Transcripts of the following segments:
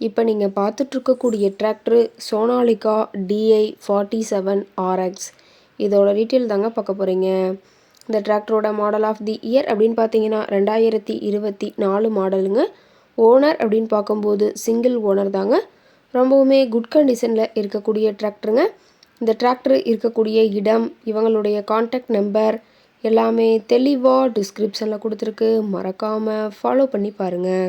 இப்போ நீங்கள் பார்த்துட்ருக்கக்கூடிய tractor Sonalika DI forty seven RX இதோட டீட்டெயில் தாங்க பார்க்க போகிறீங்க இந்த டிராக்டரோட மாடல் ஆஃப் தி இயர் அப்படின்னு பார்த்தீங்கன்னா ரெண்டாயிரத்தி இருபத்தி நாலு மாடலுங்க ஓனர் அப்படின்னு பார்க்கும்போது சிங்கிள் ஓனர் தாங்க. ரொம்பவுமே குட் கண்டிஷனில் இருக்கக்கூடிய டிராக்டருங்க இந்த டிராக்டர் இருக்கக்கூடிய இடம் இவங்களுடைய காண்டாக்ட் நம்பர் எல்லாமே தெளிவாக டிஸ்கிரிப்ஷனில் கொடுத்துருக்கு. மறக்காமல் ஃபாலோ பண்ணி பாருங்கள்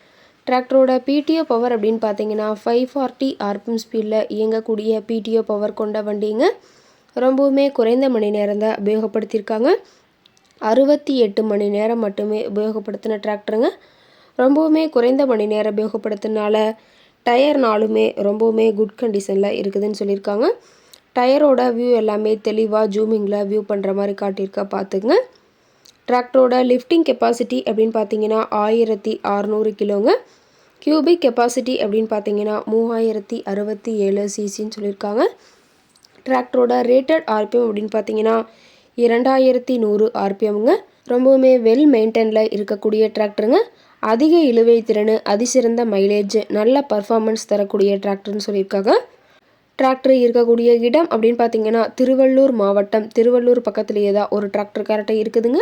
டிராக்டரோட பிடிஓ பவர் அப்படின்னு பார்த்தீங்கன்னா ஃபைவ் ஃபார்ட்டி ஆர்பிஎம் ஸ்பீடில் இயங்கக்கூடிய பிடிஓ பவர் கொண்ட வண்டிங்க. ரொம்பவுமே குறைந்த மணி நேரம் தான் உபயோகப்படுத்தியிருக்காங்க. அறுபத்தி எட்டு மணி நேரம் மட்டுமே உபயோகப்படுத்தின டிராக்டருங்க. ரொம்பவுமே குறைந்த மணி நேரம் உபயோகப்படுத்தினால டயர்னாலுமே ரொம்பவுமே குட் கண்டிஷனில் இருக்குதுன்னு சொல்லியிருக்காங்க. டயரோட வியூ எல்லாமே தெளிவாக ஜூமிங்கில் வியூ பண்ணுற மாதிரி காட்டியிருக்கா பார்த்துங்க டிராக்டரோட லிஃப்டிங் கெப்பாசிட்டி அப்படின்னு பார்த்தீங்கன்னா ஆயிரத்தி அறநூறு கிலோங்க. கியூபிக் கெப்பாசிட்டி அப்படின்னு பார்த்தீங்கன்னா மூவாயிரத்தி அறுபத்தி ஏழு சிசின்னு சொல்லியிருக்காங்க. டிராக்டரோட ரேட்டட் ஆர்பிஎம் அப்படின்னு பார்த்தீங்கன்னா இரண்டாயிரத்தி நூறு ஆர்பிஎம்ங்க ரொம்பவுமே வெல் மெயின்டைனில் இருக்கக்கூடிய டிராக்டருங்க அதிக இழுவை திறன் அதிசிறந்த மைலேஜ் நல்ல பர்ஃபார்மன்ஸ் தரக்கூடிய டிராக்டர்னு சொல்லியிருக்காங்க. டிராக்டர் இருக்கக்கூடிய இடம் அப்படின்னு பார்த்தீங்கன்னா திருவள்ளூர் மாவட்டம். திருவள்ளூர் பக்கத்துலேயே தான் ஒரு டிராக்டர் கரெக்டாக இருக்குதுங்க.